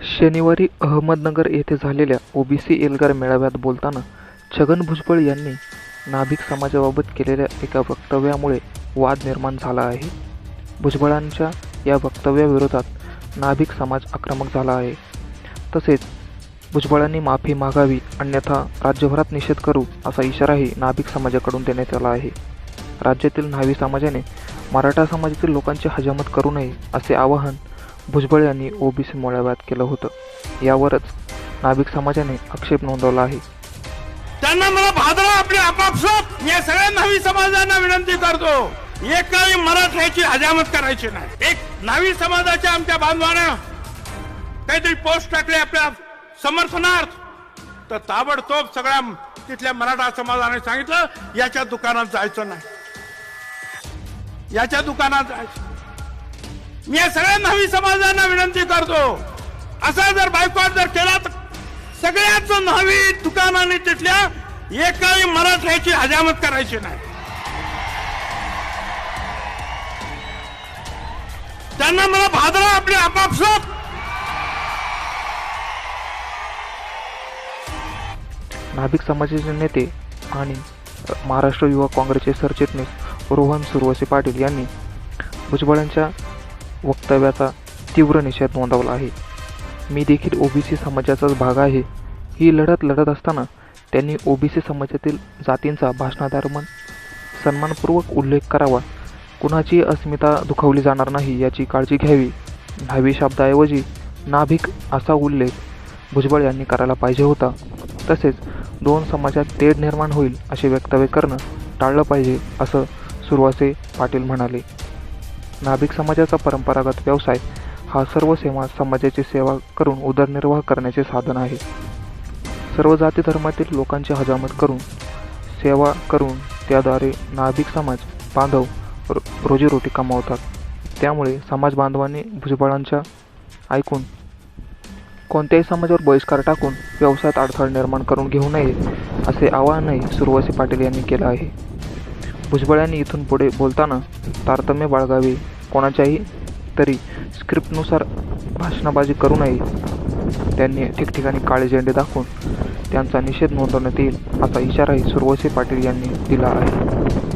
शनिवारी अहमदनगर येथे झालेल्या ओबीसी एल्गार मेळाव्यात बोलताना छगन भुजबळ यांनी नाभिक समाजाबाबत केलेल्या एका वक्तव्यामुळे वाद निर्माण झाला आहे. भुजबळांच्या या वक्तव्याविरोधात नाभिक समाज आक्रमक झाला आहे. तसेच भुजबळांनी माफी मागावी अन्यथा राज्यभरात निषेध करू असा इशाराही नाभिक समाजाकडून देण्यात आला आहे. राज्यातील न्हावी समाजाने मराठा समाजातील लोकांची हजामत करू नये असे आवाहन भुजबळ यांनी ओबीसी मेळाव्यात केलं होतं. यावरच नाभिक समाजाने आक्षेप नोंदवला आहे. त्यांना मला भादरा आपले आपापसात या सगळ्या नावी समाजांना विनंती करतो. एकाही मराठ्याची हजामत करायची नाही. एक नावी समाजाच्या आमच्या बांधवानं काहीतरी पोस्ट टाकले आपल्या समर्थनार्थ. तर ताबडतोब सगळ्या तिथल्या मराठा समाजाने सांगितलं याच्या दुकानात जायचं नाही. याच्या दुकानात जायचं मी या सगळ्या न्हावी समाजांना विनंती करतो असा जर बायकॉट जर केला तर सगळ्याच न्हावी दुकानाने तिथल्या एकाही मराठ्याची हजामत करायची नाही. त्यांना मला भादरा आपले आपापसात. नाभिक समाजाचे नेते आणि महाराष्ट्र युवा काँग्रेसचे सरचिटणीस रोहन सुरवसे पाटील यांनी भुजबळांच्या वक्तव्याचा तीव्र निषेध नोंदवला आहे. मी देखील ओबीसी समाजाचाच भाग आहे. ही लढत लढत असताना त्यांनी ओबीसी समाजातील जातींचा भाषणादरम्यान सन्मानपूर्वक उल्लेख करावा. कुणाची अस्मिता दुखावली जाणार नाही याची काळजी घ्यावी. न्हावी शब्दाऐवजी नाभिक असा उल्लेख भुजबळ यांनी करायला पाहिजे होता. तसेच दोन समाजात तेढ निर्माण होईल असे वक्तव्य करणं टाळलं पाहिजे असं सुरवासे पाटील म्हणाले. नाभिक समाजाचा परंपरागत व्यवसाय हा सर्व सेवा समाजाची सेवा करून उदरनिर्वाह करण्याचे साधन आहे. सर्व जाती धर्मातील लोकांची हजामत करून सेवा करून त्याद्वारे नाभिक समाज बांधव रो रोजीरोटी कमावतात. त्यामुळे समाज बांधवांनी भुजबळांच्या ऐकून कोणत्याही समाजावर बहिष्कार टाकून व्यवसायात अडथळा निर्माण करून घेऊ नये असे आवाहनही सुरवासी पाटील यांनी केलं आहे. भुजबळ यांनी इथून पुढे बोलताना तारतम्य बाळगावे. कोणाच्याही तरी स्क्रिप्टनुसार भाषणाबाजी करू नये. त्यांनी ठिकठिकाणी काळे झेंडे दाखवून त्यांचा निषेध नोंदवण्यात येईल असा इशाराही सुरवसे पाटील यांनी दिला आहे.